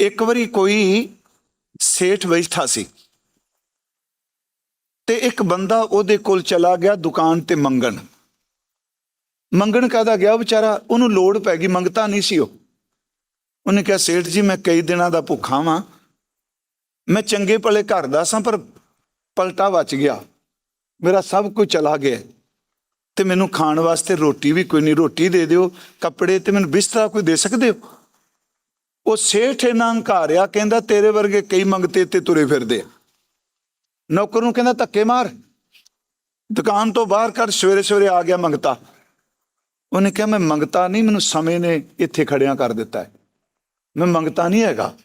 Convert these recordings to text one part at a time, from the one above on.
ਇੱਕ ਵਾਰੀ ਕੋਈ ਸੇਠ ਬੈਠਾ ਸੀ ਤੇ ਇੱਕ ਬੰਦਾ ਉਹਦੇ ਕੋਲ ਚਲਾ ਗਿਆ ਦੁਕਾਨ ਤੇ ਮੰਗਣ। ਮੰਗਣ ਕਾਹਦਾ ਗਿਆ ਵਿਚਾਰਾ? ਉਹਨੂੰ ਲੋੜ ਪੈ ਗਈ, ਮੰਗਤਾ ਨਹੀਂ ਸੀ ਉਹ। ਉਹਨੇ ਕਿਹਾ, ਸੇਠ ਜੀ, ਮੈਂ ਕਈ ਦਿਨਾਂ ਦਾ ਭੁੱਖਾ ਵਾਂ। ਮੈਂ ਚੰਗੇ ਭਲੇ ਘਰ ਦਾ ਸਾਂ, ਪਰ ਪਲਟਾ ਵੱਜ ਗਿਆ। ਮੇਰਾ ਸਭ ਕੁਝ ਚਲਾ ਗਿਆ। ਤੇ ਮੈਨੂੰ ਖਾਣ ਵਾਸਤੇ ਰੋਟੀ ਵੀ ਕੋਈ ਨਹੀਂ, ਰੋਟੀ ਦੇ ਦਿਓ, ਕੱਪੜੇ ਤੇ ਮੈਨੂੰ ਬਿਸਤਰਾ ਕੋਈ ਦੇ ਸਕਦੇ ਹੋ? ਉਹ ਸੇਠ ਇਹਨਾਂ ਹੰਕਾਰਿਆ ਕਹਿੰਦਾ ਤੇਰੇ ਵਰਗੇ ਕਈ ਮੰਗਤੇ ਤੇ ਤੁਰੇ ਫਿਰਦੇ ਆ। ਨੌਕਰ ਨੂੰ ਕਹਿੰਦਾ ਧੱਕੇ ਮਾਰ। ਦੁਕਾਨ ਤੋਂ ਬਾਹਰ ਕਰ ਸਵੇਰੇ ਸਵੇਰੇ ਆ ਗਿਆ ਮੰਗਤਾ। ਉਹਨੇ ਕਿਹਾ, ਮੈਂ ਮੰਗਤਾ ਨਹੀਂ, ਮੈਨੂੰ ਸਮੇਂ ਨੇ ਇੱਥੇ ਖੜਿਆ ਕਰ ਦਿੱਤਾ ਹੈ। ਮੈਂ ਮੰਗਤਾ ਨਹੀਂ ਹੈਗਾ।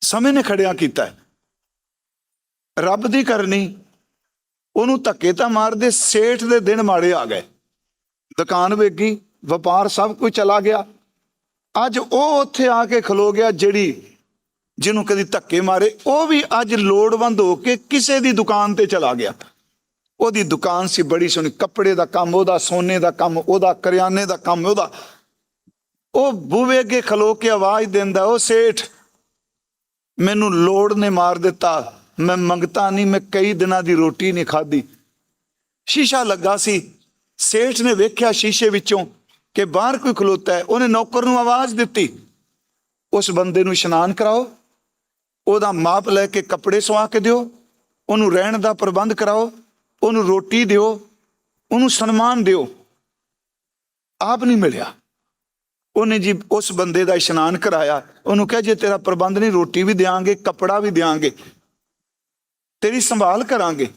ਸਮੇਂ ਨੇ ਖੜਿਆ ਕੀਤਾ ਹੈ। ਰੱਬ ਦੀ ਕਰਨੀ, ਉਹਨੂੰ ਧੱਕੇ ਤਾਂ ਮਾਰਦੇ, ਸੇਠ ਦੇ ਦਿਨ ਮਾੜੇ ਆ ਗਏ। ਦੁਕਾਨ ਵੇਗੀ ਵਪਾਰ ਸਭ ਕੁਝ ਚਲਾ ਗਿਆ। ਅੱਜ ਉਹ ਉੱਥੇ ਆ ਕੇ ਖਲੋ ਗਿਆ ਜਿਹੜੀ ਜਿਹਨੂੰ ਕਦੀ ਧੱਕੇ ਮਾਰੇ, ਉਹ ਵੀ ਅੱਜ ਲੋੜਵੰਦ ਹੋ ਕੇ ਕਿਸੇ ਦੀ ਦੁਕਾਨ ਤੇ ਚਲਾ ਗਿਆ। ਉਹਦੀ ਦੁਕਾਨ ਸੀ ਬੜੀ ਸੋਹਣੀ, ਕੱਪੜੇ ਦਾ ਕੰਮ, ਉਹਦਾ ਸੋਨੇ ਦਾ ਕੰਮ, ਉਹਦਾ ਕਰਿਆਨੇ ਦਾ ਕੰਮ, ਉਹਦਾ। ਉਹ ਬੂਵੇ ਅੱਗੇ ਖਲੋ ਕੇ ਆਵਾਜ਼ ਦਿੰਦਾ, ਉਹ ਸੇਠ, ਮੈਨੂੰ ਲੋੜ ਨੇ ਮਾਰ ਦਿੱਤਾ, ਮੈਂ ਮੰਗਤਾ ਨਹੀਂ, ਮੈਂ ਕਈ ਦਿਨਾਂ ਦੀ ਰੋਟੀ ਨਹੀਂ ਖਾਧੀ। ਸ਼ੀਸ਼ਾ ਲੱਗਾ ਸੀ। ਸੇਠ ਨੇ ਵੇਖਿਆ ਸ਼ੀਸ਼ੇ ਵਿੱਚੋਂ ਕਿ ਬਾਹਰ ਕੋਈ ਖਲੋਤਾ ਹੈ, ਉਹਨੇ ਨੌਕਰ ਨੂੰ ਆਵਾਜ਼ ਦਿੱਤੀ। ਉਸ ਬੰਦੇ ਨੂੰ ਇਸ਼ਨਾਨ ਕਰਾਓ, ਉਹਦਾ ਮਾਪ ਲੈ ਕੇ ਕੱਪੜੇ ਸਵਾ ਕੇ ਦਿਓ, ਉਹਨੂੰ ਰਹਿਣ ਦਾ ਪ੍ਰਬੰਧ ਕਰਾਓ, ਉਹਨੂੰ ਰੋਟੀ ਦਿਓ, ਉਹਨੂੰ ਸਨਮਾਨ ਦਿਓ। ਆਪ ਨਹੀਂ ਮਿਲਿਆ। ਉਹਨੇ ਜੀ ਉਸ ਬੰਦੇ ਦਾ ਇਸ਼ਨਾਨ ਕਰਾਇਆ। ਉਹਨੂੰ ਕਿਹਾ, ਜੇ ਤੇਰਾ ਪ੍ਰਬੰਧ ਨਹੀਂ, ਰੋਟੀ ਵੀ ਦੇਾਂਗੇ ਕੱਪੜਾ ਵੀ ਦੇਾਂਗੇ ਤੇਰੀ ਸੰਭਾਲ ਕਰਾਂਗੇ।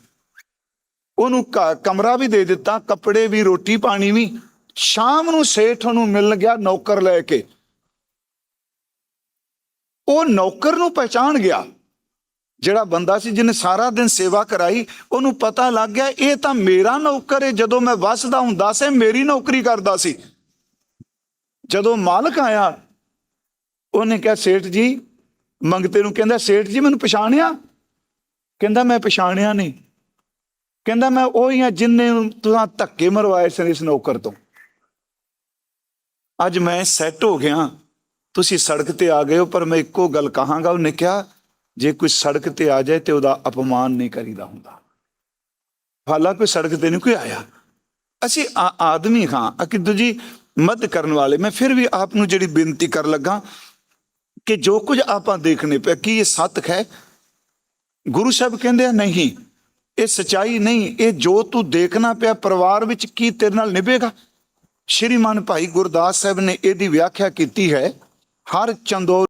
ਉਹਨੂੰ ਕ- ਕਮਰਾ ਵੀ ਦੇ ਦਿੱਤਾ, ਕੱਪੜੇ ਵੀ, ਰੋਟੀ ਪਾਣੀ ਵੀ। ਸ਼ਾਮ ਨੂੰ ਸੇਠ ਨੂੰ ਮਿਲ ਗਿਆ ਨੌਕਰ ਲੈ ਕੇ। ਉਹ ਨੌਕਰ ਨੂੰ ਪਹਿਚਾਣ ਗਿਆ। ਜਿਹੜਾ ਬੰਦਾ ਸੀ ਜਿਹਨੇ ਸਾਰਾ ਦਿਨ ਸੇਵਾ ਕਰਾਈ, ਉਹਨੂੰ ਪਤਾ ਲੱਗ ਗਿਆ, ਇਹ ਤਾਂ ਮੇਰਾ ਨੌਕਰ ਹੈ ਜਦੋਂ ਮੈਂ ਵਸਦਾ ਹੁੰਦਾ ਸੀ ਮੇਰੀ ਨੌਕਰੀ ਕਰਦਾ ਸੀ। ਜਦੋਂ ਮਾਲਕ ਆਇਆ, ਉਹਨੇ ਕਿਹਾ, ਸੇਠ ਜੀ, ਮੰਗਤੇ ਨੂੰ ਕਹਿੰਦਾ, ਸੇਠ ਜੀ, ਮੈਨੂੰ ਪਛਾਣਿਆ? ਕਹਿੰਦਾ, ਮੈਂ ਪਛਾਣਿਆ ਨਹੀਂ। ਕਹਿੰਦਾ, ਮੈਂ ਉਹੀ ਆ ਜਿੰਨੇ ਨੂੰ ਤੁਸੀਂ ਧੱਕੇ ਮਰਵਾਏ ਸਨ ਇਸ ਨੌਕਰ ਤੋਂ। ਅੱਜ ਮੈਂ ਸੈੱਟ ਹੋ ਗਿਆ। ਤੁਸੀਂ ਸੜਕ ਤੇ ਆ ਗਏ ਹੋ, ਪਰ ਮੈਂ ਇੱਕੋ ਗੱਲ ਕਹਾਂਗਾ, ਉਹਨੇ ਕਿਹਾ, ਜੇ ਕੋਈ ਸੜਕ ਤੇ ਆ ਜਾਏ ਤੇ ਉਹਦਾ ਅਪਮਾਨ ਨਹੀਂ ਕਰੀਦਾ ਹੁੰਦਾ। ਹਾਲਾ ਕੋਈ ਸੜਕ ਤੇ ਨਹੀਂ ਕੋਈ ਆਇਆ। ਅਸੀਂ ਆ- ਆਦਮੀ ਹਾਂ। ਅਕੀ ਦੂਜੀ ਮਦਦ ਕਰਨ ਵਾਲੇ, ਮੈਂ ਫਿਰ ਵੀ ਆਪ ਨੂੰ ਜਿਹੜੀ ਬੇਨਤੀ ਕਰਨ ਲੱਗਾ ਕਿ ਜੋ ਕੁਝ ਆਪਾਂ ਦੇਖਣੇ ਪਿਆ, ਕੀ ਇਹ ਸੱਤ ਹੈ? ਗੁਰੂ ਸਾਹਿਬ ਕਹਿੰਦੇ ਆ, ਨਹੀਂ, ਇਹ ਸਚਾਈ ਨਹੀਂ, ਇਹ ਜੋ ਤੂੰ ਦੇਖਣਾ ਪਿਆ, ਪਰਿਵਾਰ ਵਿੱਚ ਕੀ ਤੇਰੇ ਨਾਲ ਨਿਭੇਗਾ? ਸ਼੍ਰੀਮਾਨ ਭਾਈ ਗੁਰਦਾਸ ਸਾਹਿਬ ਨੇ ਇਹਦੀ ਵਿਆਖਿਆ ਕੀਤੀ ਹੈ ਹਰ ਚੰਦੋ